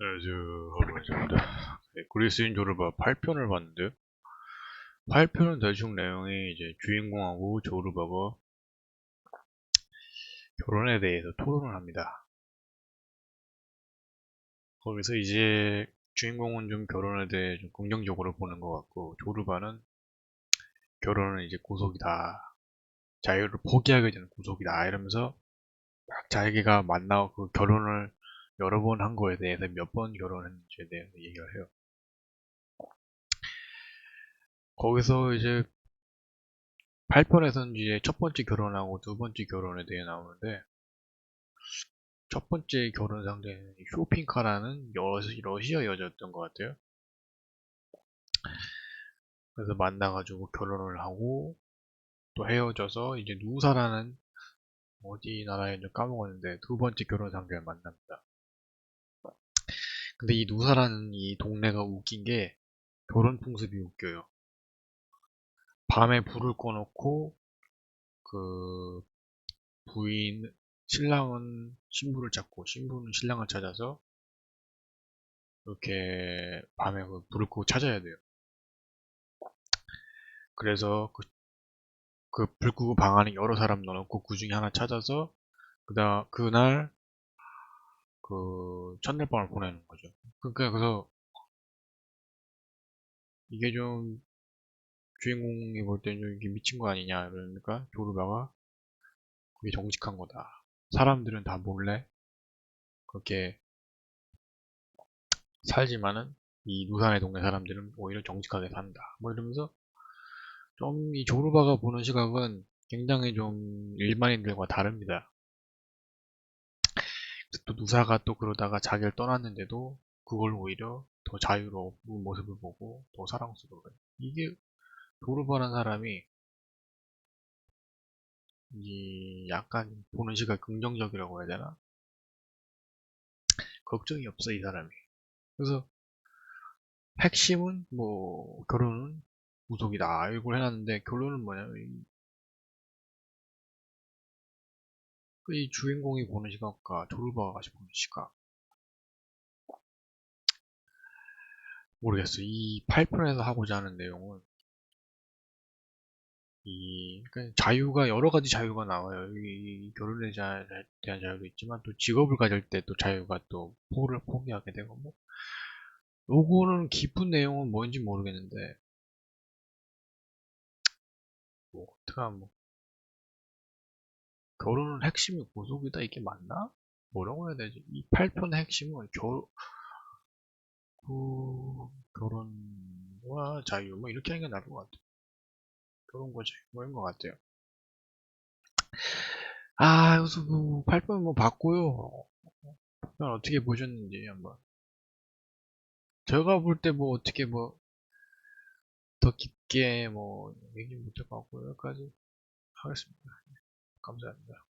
안녕하세요. 허브입니다. 네, 그리스인 조르바 8편을 봤는데요. 8편은 대충 내용이 이제 주인공하고 조르바가 결혼에 대해서 토론을 합니다. 거기서 이제 주인공은 좀 결혼에 대해 좀 긍정적으로 보는 것 같고, 조르바는 결혼은 이제 구속이다. 자유를 포기하게 되는 구속이다. 이러면서 막 자기가 만나고 그 결혼을 여러 번 한 거에 대해서 몇 번 결혼했는지에 대해서 얘기를 해요. 거기서 이제 8편에서는 이제 첫 번째 결혼하고 두 번째 결혼에 대해 나오는데 첫 번째 결혼 상대는 쇼핑카라는 러시, 러시아 여자였던 것 같아요. 그래서 만나가지고 결혼을 하고 또 헤어져서 이제 누사라는 어디 나라인지 까먹었는데 두 번째 결혼 상대를 만납니다. 근데 이 누사라는 이 동네가 웃긴 게 결혼 풍습이 웃겨요. 밤에 불을 꺼놓고 그 부인 신랑은 신부를 찾고 신부는 신랑을 찾아서 이렇게 밤에 그 불을 끄고 찾아야 돼요. 그래서 그, 그 불 끄고 방 안에 여러 사람 넣어놓고 그 중에 하나 찾아서 그다 그날 그 첫날 밤을 보내는 거죠. 그러니까 그래서 이게 좀 주인공이 볼 때는 좀 이게 미친 거 아니냐 그러니까 조르바가 그게 정직한 거다. 사람들은 다 몰래 그렇게 살지만은 이 누산의 동네 사람들은 오히려 정직하게 산다. 뭐 이러면서 좀 이 조르바가 보는 시각은 굉장히 좀 일반인들과 다릅니다. 또 누사가 또 그러다가 자기를 떠났는데도 그걸 오히려 더 자유로운 모습을 보고 더 사랑스러워요. 이게 조르바라는 사람이 이 약간 보는 시각 긍정적이라고 해야 되나? 걱정이 없어 이 사람이. 그래서 핵심은 뭐 결혼은 무속이다 이걸 해놨는데 결론은 뭐냐면 이, 이 주인공이 보는 시각과 조르바가 같이 보는 시각 모르겠어. 이 8편에서 하고자 하는 내용은 이 그러니까 자유가 여러 가지 자유가 나와요. 이 결혼에 자- 대한 자유도 있지만 또 직업을 가질 때 또 자유가 또 포를 포기하게 되고 뭐 요거는 깊은 내용은 뭔지 모르겠는데 뭐 어떡하면 뭐 결혼은 핵심이 고속이다 이게 맞나? 뭐라고 해야 되지? 이 8편의 핵심은 결, 그, 결혼과 자유, 뭐, 이렇게 하는 게 나을 것 같아요. 결혼과 자유, 뭐, 것 같아요. 아, 그래서 뭐, 8편 뭐, 봤고요. 8편 어떻게 보셨는지 한번. 제가 볼 때 뭐, 어떻게 뭐, 더 깊게 뭐, 얘기 못할 것 같고, 여기까지 하겠습니다. 감사합니다.